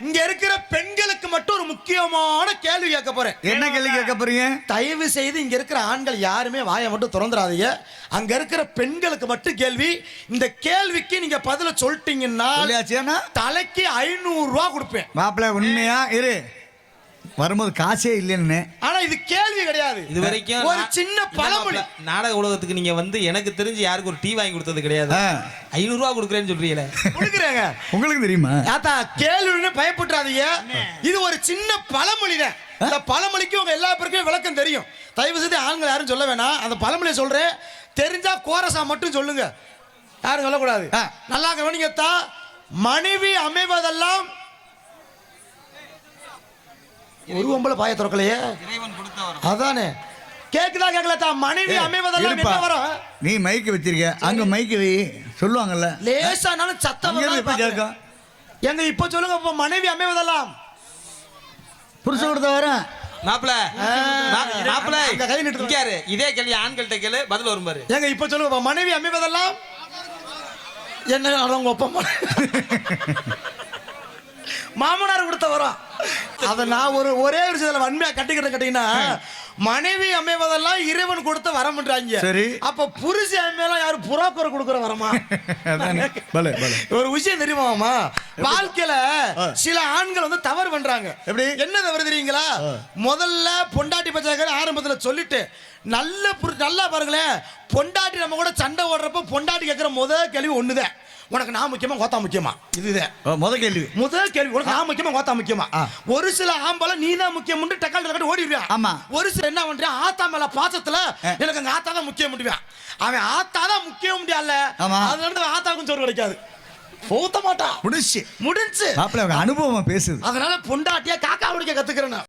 இங்க இருக்கிற பெண்களுக்கு மட்டும் ஒரு முக்கியமான கேள்வி கேட்க போறேன். என்ன கேள்வி கேட்க போறீங்க? தயவு செய்து இங்க இருக்கிற ஆண்கள் யாருமே வாயை மட்டும் திறந்துடாதீங்க. அங்க இருக்கிற பெண்களுக்கு மட்டும் கேள்வி. இந்த கேள்விக்கு நீங்க பதில சொல்லிட்டீங்கன்னா தலைக்கு ஐநூறு ரூபா கொடுப்பேன். மாப்பிள்ள உண்மையா? இரு. வரும்போது காசே இல்லைன்னு. ஆனா இது கேள்வி கிடையாது. இது வரைக்கும் ஒரு சின்ன பழமொழி. நாடக உலகத்துக்கு நீங்க வந்து எனக்கு தெரிஞ்சு யாருக்கு ஒரு டீ வாங்கி கொடுத்தது கிடையாது. ஐநூறு ரூபா கொடுக்குறேன்னு சொல்றீங்களே. கொடுக்குறேங்க. உங்களுக்கு தெரியுமா? ஆத்தா கேள்வின்னு பயப்பட்டுறாதீங்க. இது ஒரு சின்ன பழமொழி தான் இந்த பழமொழிக்கு உங்க எல்லா பேருக்கும் விளக்கம் தெரியும். தயவு செய்து ஆண்கள் யாரும் சொல்ல வேணாம். அந்த பழமொழியை சொல்றேன். தெரிஞ்சா கோரசா மட்டும் சொல்லுங்க. யாரும் சொல்லக்கூடாது. நல்லா கவனிங்கத்தா மனைவி அமைவதெல்லாம் ஒரு ஒம்பளை பாய திறக்கலையே? இறைவன் கொடுத்தவர் அதானே. கேக்குதா கேட்கலத்தா மனைவி அமைவதெல்லாம். என்ன வரும்? நீ மைக்கு வச்சிருக்க அங்க மைக்கு வை சொல்லுவாங்கல்ல. லேசானாலும் சத்தம் கேட்கும் எங்க இப்ப சொல்லுங்க இப்ப மனைவி அமைவதெல்லாம். புருஷ கொடுத்த வரேன் மாப்பிள. மாப்பிள அந்த கை இரு. இதே கேள்வி ஆண்கள்ட்ட கேளு பதில் வரும் பாரு. ஏங்க இப்ப சொல்லுங்க மனைவி அமைவதெல்லாம். என்ன அவங்க ஒப்ப மாமனார் கொடுத்த வரோம். அத நான் ஒரு ஒரே ஒரு விஷயத்துல வன்மையா கட்டிக்கிட்ட கேட்டீங்கன்னா மனைவி அமைவதெல்லாம் இறைவன் கொடுத்த வரம்ன்றாங்க சரி. அப்ப புருஷ அமையெல்லாம் யாரு புறாக்குற கொடுக்குற வரமா. ஒரு விஷயம் தெரியுமாமா வாழ்க்கையில சில ஆண்கள் வந்து தவறு பண்றாங்க. எப்படி? என்ன தவறு தெரியுங்களா? முதல்ல பொண்டாட்டி பச்சாக்க ஆரம்பத்துல சொல்லிட்டு நல்ல புரு- நல்லா பாருங்களேன். பொண்டாட்டி நம்ம கூட சண்டை ஓடுறப்ப பொண்டாட்டி கேட்கிற முதல் கேள்வி ஒண்ணுதான். உனக்கு நான் முக்கியமா கோத்தா முக்கியமா? இதுதான். ஓ, முத கேள்வி. முதல் கேள்வி உனக்கு நான் முக்கியமா கோத்தா முக்கியமா. ஒரு சில ஆம்பளை நீ தான் முக்கியம் டக்கால் டக்கால் ஓடிடுவான் ஆமா. ஒரு சில என்ன பண்றான் ஆத்தா மேல பாசத்துல. எனக்கு அங்க ஆத்தா தான் முக்கியம் முடிவான் அவன் ஆத்தா தான் முக்கியம். அதுல இருந்து ஆத்தாக்கும் சோறு கிடைக்காது. போத்த மாட்டான். முடிச்சு முடிஞ்சு அவங்க அனுபவமா பேசுது. அதனால பொண்டாட்டியா காக்கா பிடிக்க கத்துக்கிறேன்.